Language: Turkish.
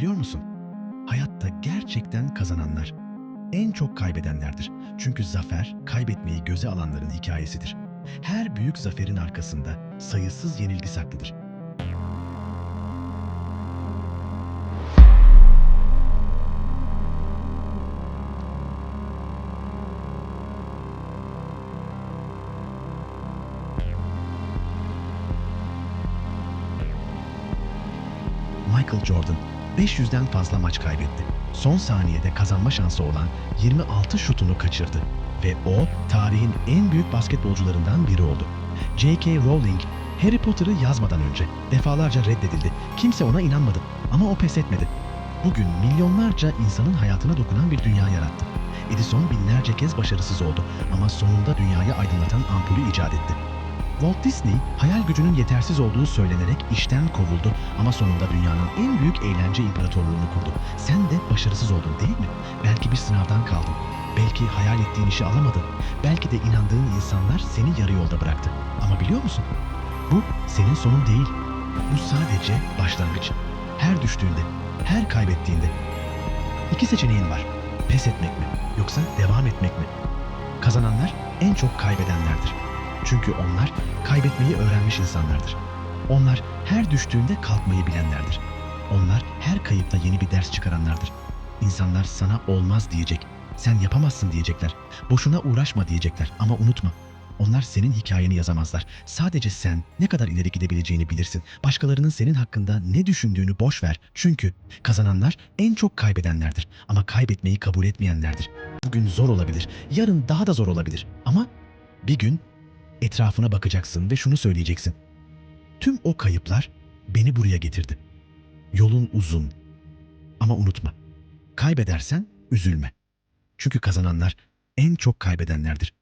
Biliyor musun? Hayatta gerçekten kazananlar en çok kaybedenlerdir. Çünkü zafer, kaybetmeyi göze alanların hikayesidir. Her büyük zaferin arkasında sayısız yenilgi saklıdır. Michael Jordan 500'den fazla maç kaybetti. Son saniyede kazanma şansı olan 26 şutunu kaçırdı ve o tarihin en büyük basketbolcularından biri oldu. J.K. Rowling Harry Potter'ı yazmadan önce defalarca reddedildi. Kimse ona inanmadı ama o pes etmedi. Bugün milyonlarca insanın hayatına dokunan bir dünya yarattı. Edison binlerce kez başarısız oldu ama sonunda dünyayı aydınlatan ampulü icat etti. Walt Disney hayal gücünün yetersiz olduğu söylenerek işten kovuldu ama sonunda dünyanın en büyük eğlence imparatorluğunu kurdu. Sen de başarısız oldun değil mi? Belki bir sınavdan kaldın. Belki hayal ettiğin işi alamadın. Belki de inandığın insanlar seni yarı yolda bıraktı. Ama biliyor musun? Bu senin sonun değil. Bu sadece başlangıç. Her düştüğünde, her kaybettiğinde iki seçeneğin var. Pes etmek mi yoksa devam etmek mi? Kazananlar en çok kaybedenlerdir. Çünkü onlar kaybetmeyi öğrenmiş insanlardır. Onlar her düştüğünde kalkmayı bilenlerdir. Onlar her kayıpta yeni bir ders çıkaranlardır. İnsanlar sana olmaz diyecek, sen yapamazsın diyecekler, boşuna uğraşma diyecekler ama unutma. Onlar senin hikayeni yazamazlar. Sadece sen ne kadar ileri gidebileceğini bilirsin. Başkalarının senin hakkında ne düşündüğünü boş ver. Çünkü kazananlar en çok kaybedenlerdir ama kaybetmeyi kabul etmeyenlerdir. Bugün zor olabilir, yarın daha da zor olabilir ama bir gün etrafına bakacaksın ve şunu söyleyeceksin. Tüm o kayıplar beni buraya getirdi. Yolun uzun. Ama unutma. Kaybedersen üzülme. Çünkü kazananlar en çok kaybedenlerdir.